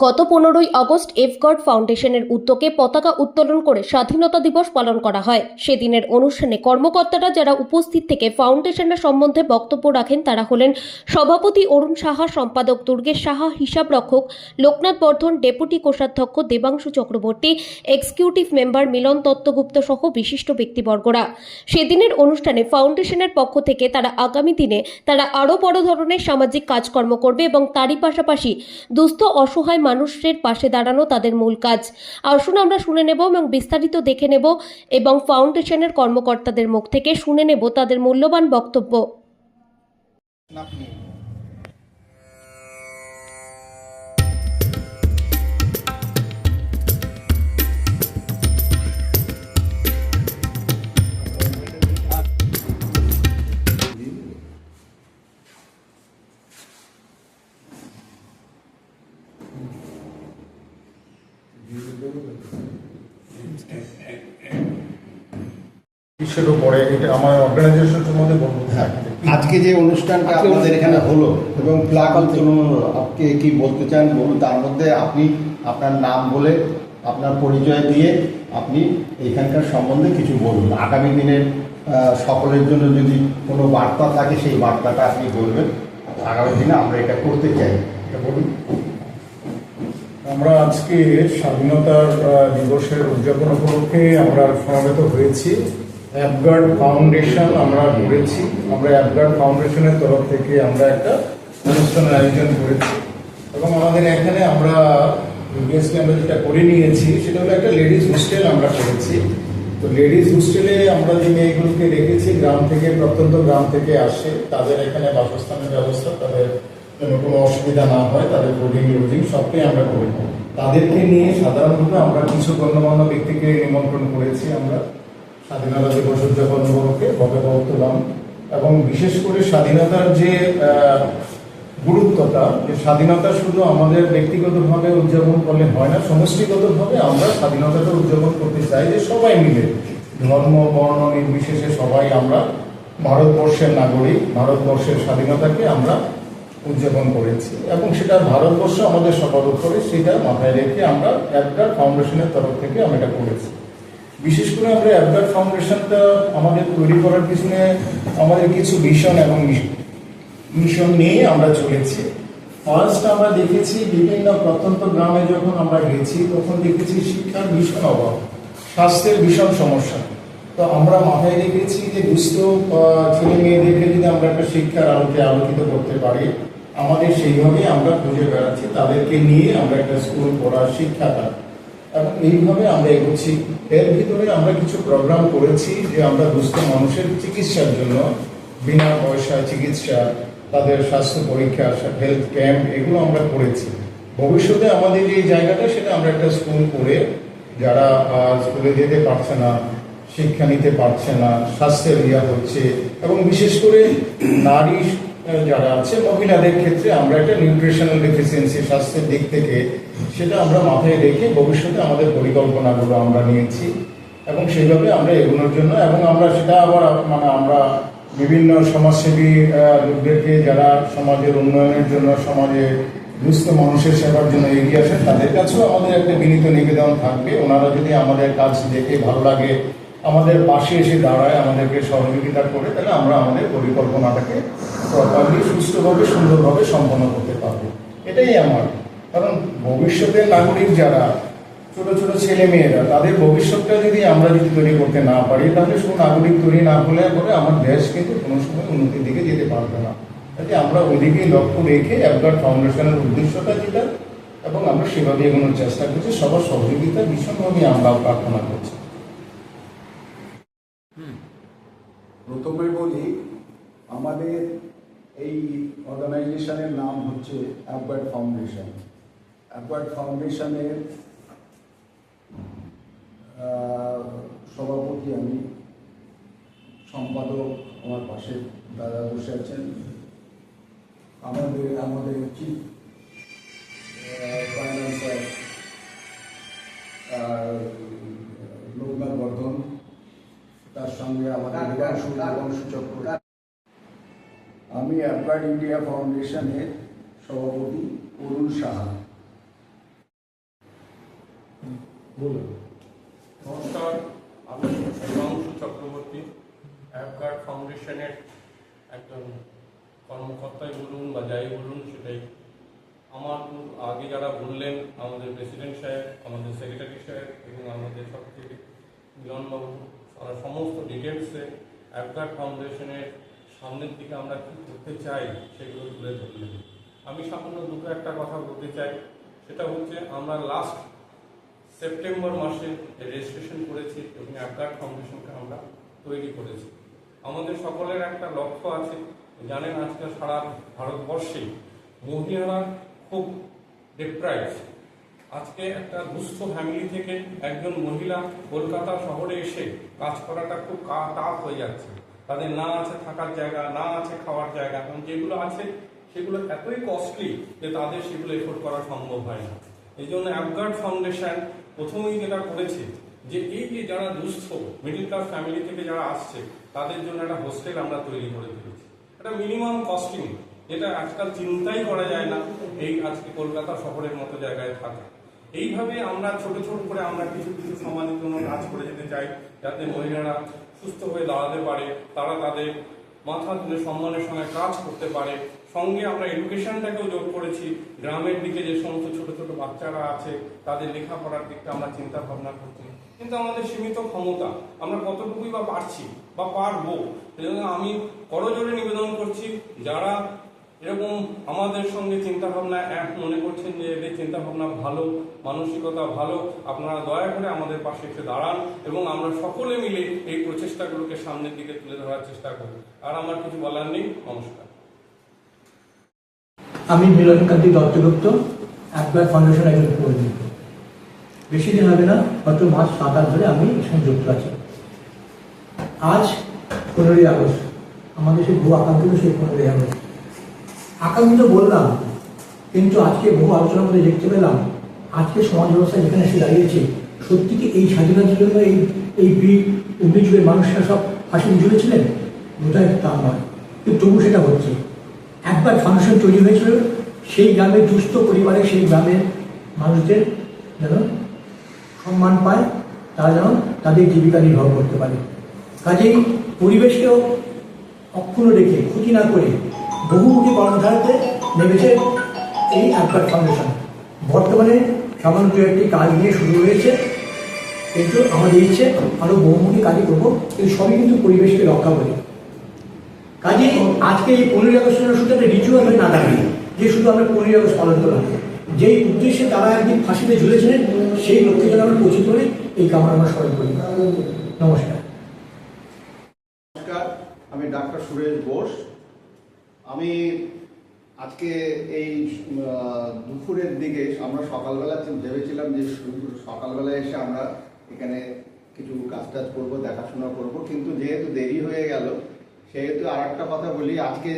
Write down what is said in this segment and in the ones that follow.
গত পনেরোই আগস্ট এফগার্ড ফাউন্ডেশনের উদ্যোগে পতাকা উত্তোলন করে স্বাধীনতা দিবস পালন করা হয়। সেদিনের অনুষ্ঠানে কর্মকর্তারা যারা উপস্থিত থেকে ফাউন্ডেশনের সম্বন্ধে বক্তব্য রাখেন, তারা হলেন সভাপতি অরুণ সাহা, সম্পাদক দুর্গেশ সাহা, হিসাব রক্ষক লোকনাথ বর্ধন, ডেপুটি কোষাধ্যক্ষ দেবাংশু চক্রবর্তী, এক্সিকিউটিভ মেম্বার মিলন দত্তগুপ্ত সহ বিশিষ্ট ব্যক্তিবর্গরা। সেদিনের অনুষ্ঠানে ফাউন্ডেশনের পক্ষ থেকে তারা আগামী দিনে তারা আরও বড় ধরনের সামাজিক কাজকর্ম করবে এবং তারই পাশাপাশি দুস্থ, অসহায় মানুষের পাশে দাঁড়ানো তাদের মূল কাজ। আসুন আমরা শুনে নেব এবং বিস্তারিত দেখে নেব এবং ফাউন্ডেশনের কর্মকর্তাদের মুখ থেকে শুনে নেব তাদের মূল্যবান বক্তব্য। কিসের উপরে এটা আমার অর্গানাইজেশন সম্বন্ধে বলব হ্যাঁ, আজকে যে অনুষ্ঠানটা আপনাদের এখানে হলো এবং ফ্ল্যাগ আপনি কি বলতে চান বলুন তার মধ্যে আপনি আপনার নাম বলে আপনার পরিচয় দিয়ে আপনি এখানকার সম্বন্ধে কিছু বলুন। আগামী দিনের সকলের জন্য যদি কোনো বার্তা থাকে সেই বার্তাটা আপনি বলবেন। আগামী দিনে আমরা এটা করতে চাই। এটা বলুন। আমরা আজকে স্বাধীনতার দিবসের উদযাপন উপলক্ষে আমরা সমবেত হয়েছি। অ্যাপগার্ড ফাউন্ডেশন আমরা করেছি। আমরা অ্যাপগার্ড ফাউন্ডেশনের তরফ থেকে আমরা একটা অনুষ্ঠানের আয়োজন করেছি। এবং আমাদের এখানে আমরা প্রিভিয়াসলি আমরা যেটা করে নিয়েছি, সেটা হলো একটা লেডিস হোস্টেল আমরা করেছি। তো লেডিস হোস্টেলে আমরা যে মেয়েগুলোকে রেখেছি, গ্রাম থেকে, প্রত্যন্ত গ্রাম থেকে আসে, তাদের এখানে বাসস্থানের ব্যবস্থা, তাদের যেন কোনো অসুবিধা না হয়, তাদের বোর্ডিং লজিং সবটাই আমরা করি তাদেরকে নিয়ে সাধারণত আমরা কিছু গণ্যমান্য ব্যক্তিকে নিমন্ত্রণ করেছি আমরা। স্বাধীনতা দিবস উদযাপন উপলক্ষে পতাকা উত্তোলন এবং বিশেষ করে স্বাধীনতার যে গুরুত্বটা যে স্বাধীনতা শুধু আমাদের ব্যক্তিগতভাবে উদযাপন করলে হয় না, সমষ্টিগতভাবে আমরা স্বাধীনতাটা উদযাপন করতে চাই যে সবাই মিলে। ধর্ম, বর্ণ নির্বিশেষে সবাই আমরা ভারতবর্ষের নাগরিক, ভারতবর্ষের স্বাধীনতাকে আমরা উদযাপন করেছি। এবং সেটা ভারতবর্ষ আমাদের সবার উপরে, সেটা মাথায় রেখে আমরা একটা ফাউন্ডেশনের তরফ থেকে আমরা এটা করেছি। বিশেষ করে আমরা অ্যাপগার ফাউন্ডেশনটা আমাদের তৈরি করার পিছনে আমাদের কিছু ভিশন এবং মিশন নিয়ে আমরা চলেছি। ফার্স্ট আমরা দেখেছি বিভিন্ন প্রত্যন্ত গ্রামে যখন আমরা গেছি, তখন দেখেছি শিক্ষার ভীষণ অভাব, স্বাস্থ্যের ভীষণ সমস্যা। তো আমরা মাথায় রেখেছি যে দুস্থ ছেলে মেয়েদেরকে যদি আমরা একটা শিক্ষার আলোকে আলোকিত করতে পারি, আমাদের সেইভাবেই আমরা খুঁজে বেড়াচ্ছি। তাদেরকে নিয়ে আমরা একটা স্কুল পড়ার শিক্ষাটা এবং এইভাবে আমরা এগোচ্ছি। এর ভিতরে আমরা কিছু প্রোগ্রাম করেছি যে আমরা দুস্থ মানুষের চিকিৎসার জন্য বিনা পয়সা চিকিৎসা, তাদের স্বাস্থ্য পরীক্ষা হেলথ ক্যাম্প এগুলো আমরা করেছি। ভবিষ্যতে আমাদের যে জায়গাটা, সেটা আমরা একটা স্কুল করে যারা স্কুলে যেতে পারছে না, শিক্ষা নিতে পারছে না, স্বাস্থ্যের ইয়া হচ্ছে এবং বিশেষ করে নারী যারা আছে, মহিলাদের ক্ষেত্রে আমরা একটা নিউট্রিশনাল ডেফিসিয়েন্সি স্বাস্থ্যের দিক থেকে, সেটা আমরা মাথায় রেখে ভবিষ্যতে আমাদের পরিকল্পনাগুলো আমরা নিয়েছি এবং সেইভাবে আমরা এগোনোর জন্য এবং আমরা সেটা আবার মানে আমরা বিভিন্ন সমাজসেবী লোকদেরকে যারা সমাজের উন্নয়নের জন্য, সমাজে দুস্থ মানুষের সেবার জন্য এগিয়ে আসেন, তাদের কাছেও আমাদের একটা বিনীত নিবেদন থাকবে। ওনারা যদি আমাদের কাজ দেখে ভালো লাগে আমাদের পাশে এসে দাঁড়ায়, আমাদেরকে সহযোগিতা করে, তাহলে আমরা আমাদের পরিকল্পনাটাকে প্রপারলি সুস্থভাবে সুন্দরভাবে সম্পন্ন করতে পারব। এটাই আমার। কারণ ভবিষ্যতের নাগরিক যারা, ছোট ছোট ছেলে মেয়েরা, তাদের ভবিষ্যৎটা যদি আমরা যদি তৈরি করতে না পারি, তাহলে শুধু নাগরিক তৈরি না হলে পরে আমার দেশ কিন্তু কোনো সময় উন্নতির দিকে যেতে পারবে না। তাই আমরা ওইদিকেই লক্ষ্য রেখে অ্যাপগার্ড ফাউন্ডেশনের উদ্দেশ্যটা যেটা, এবং আমরা সেভাবে এগোনোর চেষ্টা করছি। সবার সহযোগিতা ভীষণভাবে আমরা প্রার্থনা করছি। প্রথমে বলি, আমাদের এই অর্গানাইজেশনের নাম হচ্ছে অ্যাপবার্ড ফাউন্ডেশন অ্যাপবার্ড ফাউন্ডেশনের সভাপতি আমি, সম্পাদক আমার পাশে দাদা বসে আছেন। আমাদের আমাদের চিফ ফাইন্যান্সার লোকনাথ বর্ধন। সঙ্গে আমাদের হিমাংশু চক্র আমি অ্যাপ্লাইড ইন্ডিয়া ফাউন্ডেশনের সভাপতি অরুণ সাহা। বলুন। নমস্কার আমি হিমাংশু চক্রবর্তী অ্যাপকার্ড ফাউন্ডেশনের একজন কর্মকর্তাই বলুন বা যাই বলুন সেটাই। আমার আগে যারা বললেন আমাদের প্রেসিডেন্ট সাহেব আমাদের সেক্রেটারি সাহেব এবং আমাদের সবথেকে মিলনবাবু তারা সমস্ত ডিটেলসে অ্যাপকার্ড ফাউন্ডেশনের সামনের দিকে আমরা কী করতে চাই সেগুলো তুলে ধরলেন আমি সামান্য দুটো একটা কথা বলতে চাই। সেটা হচ্ছে, আমরা লাস্ট সেপ্টেম্বর মাসে রেজিস্ট্রেশন করেছি এবং অ্যাপগার্ড ফাউন্ডেশনকে আমরা তৈরি করেছি। আমাদের সকলের একটা লক্ষ্য আছে। জানেন, আজকাল সারা ভারতবর্ষে মহিলারা খুব ডিপ্রাইভ আজকে একটা দুস্থ ফ্যামিলি থেকে একজন মহিলা কলকাতা শহরে এসে কাজ করাটা খুব টাফ হয়ে যাচ্ছে। তাদের না আছে থাকার জায়গা, না আছে খাওয়ার জায়গা এবং যেগুলো আছে সেগুলো এতই কস্টলি যে তাদের সেগুলো এফোর্ড করা সম্ভব হয় না। এই জন্য অ্যাপগার্ড ফাউন্ডেশন প্রথমেই যেটা করেছে যে এই যে যারা দুস্থ মিডিল ক্লাস ফ্যামিলি থেকে যারা আসছে, তাদের জন্য একটা হোস্টেল আমরা তৈরি করে দিয়েছি। একটা মিনিমাম কস্টিং যেটা আজকাল চিন্তাই করা যায় না, এই আজকে কলকাতা শহরের মতো জায়গায় থাকা। এইভাবে আমরা ছোট ছোট করে আমরা কিছু কিছু সমাজের জন্য কাজ করে যেতে চাই, যাতে মহিলারা সুস্থ হয়ে দাঁড়াতে পারে, তারা তাদের মাথা তুলে সম্মানের সঙ্গে কাজ করতে পারে। সঙ্গে আমরা এডুকেশনটাকেও যোগ করেছি। গ্রামের দিকে যে সমস্ত ছোট ছোট বাচ্চারা আছে, তাদের লেখাপড়ার দিকটা আমরা চিন্তা ভাবনা করছি। কিন্তু আমাদের সীমিত ক্ষমতা, আমরা কতটুকুই বা পারছি বা পারব, সেজন্য আমি করজোরে নিবেদন করছি, যারা এরকম আমাদের সঙ্গে চিন্তা ভাবনা এক মনে করছেন যে এদের চিন্তা ভাবনা ভালো, মানসিকতা ভালো, আপনারা দয়া করে আমাদের পাশে এসে দাঁড়ান এবং আমরা সকলে মিলে এই প্রচেষ্টাগুলোকে সামনের দিকে তুলে ধরার চেষ্টা করব। আর আমার কিছু বলার নেই, নমস্কার। আমি মিলনকান্তি দত্তগুপ্ত, একবার ফাউন্ডেশন একজন কর্মী। বেশি দিন হবে না হয়তো মাস সাত আট ধরে আমি সঙ্গে যুক্ত আছি। আজ পনেরোই আগস্ট, আমাদের সেই বহু আকাঙ্ক্ষিত সেই পনেরোই আগস্ট। আকাঙ্ক্ষিত বললাম, কিন্তু আজকে বহু আলোচনার মধ্যে দেখতে পেলাম, আজকে সমাজ ব্যবস্থা যেখানে এসে দাঁড়িয়েছে, সত্যি কি এই স্বাধীনতার জন্য এই এই বীর উনিশ মানুষরা সব ফাঁসি ঝুলেছিলেন বোধহয় তা নয়, কিন্তু তবু সেটা হচ্ছে। একবার ফাংশন তৈরি হয়েছিল, সেই গ্রামের দুস্থ পরিবারে, সেই গ্রামের মানুষদের যেন সম্মান পায়, তারা যেন তাদের জীবিকা নির্বাহ করতে পারে। কাজেই পরিবেশকেও অক্ষুণ্ণ রেখে, ক্ষতি না করে বহুমুখী কর্মধারাতে নেমেছে এই একবার ফাউন্ডেশন বর্তমানে সামান্য দু একটি কাজ নিয়ে শুরু হয়েছে কিন্তু আমাদের ইচ্ছে আরও বহুমুখী কাজই করব কিন্তু সবই কিন্তু পরিবেশকে রক্ষা করে। কাজে আজকে এই পনেরোই আগস্টের শুধু একটা রিচুয়াল হয়ে না দাঁড়িয়ে যে শুধু আমরা পনেরোই আগস্ট পালন করলাম। যেই উদ্দেশ্যে তারা একদিন ফাঁসিতে ঝুলেছিলেন, সেই লক্ষ্যে যেন আমরা পৌঁছে করি এই কামনা আমরা স্মরণ করি। নমস্কার। নমস্কার, আমি ডাক্তার সুরেশ ঘোষ আমি আজকে এই দুপুরের দিকে আমরা সকালবেলা ভেবেছিলাম যে সকালবেলা এসে আমরা এখানে কিছু কাজ টাজ করব, দেখাশোনা করব, কিন্তু যেহেতু দেরি হয়ে গেল, সেহেতু আর একটা কথা বলি, আজকে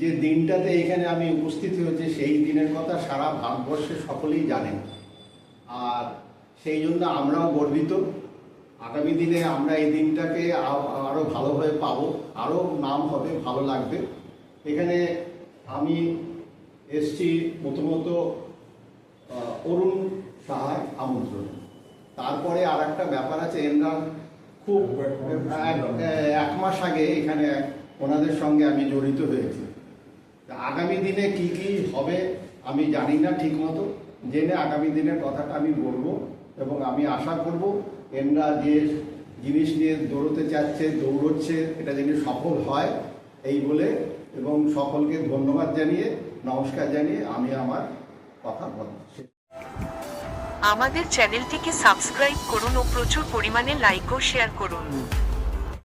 যে দিনটাতে এখানে আমি উপস্থিত হয়েছি, সেই দিনের কথা সারা ভারতবর্ষে সকলেই জানেন আর সেই জন্য আমরাও গর্বিত। আগামী দিনে আমরা এই দিনটাকে আরও ভালোভাবে পাবো আরও নাম হবে, ভালো লাগবে। এখানে আমি এসছি প্রথমত অরুণ সাহার আমন্ত্রণ। তারপরে আর একটা ব্যাপার আছে, এনরা খুব এক- মাস আগে এখানে ওনাদের সঙ্গে আমি জড়িত হয়েছি। আগামী দিনে কি কি হবে আমি জানি না ঠিক মতো জেনে আগামী দিনের কথাটা আমি বলব এবং আমি আশা করব এমরা যে জিনিস নিয়ে দৌড়তে চাচ্ছে, দৌড়চ্ছে, এটা যেন সফল হয়, এই বলে এবং সকলকে ধন্যবাদ জানিয়ে, নমস্কার জানিয়ে আমি আমার কথা বলছি। আমাদের চ্যানেলটিকে সাবস্ক্রাইব করুন ও প্রচুর পরিমাণে লাইক ও শেয়ার করুন।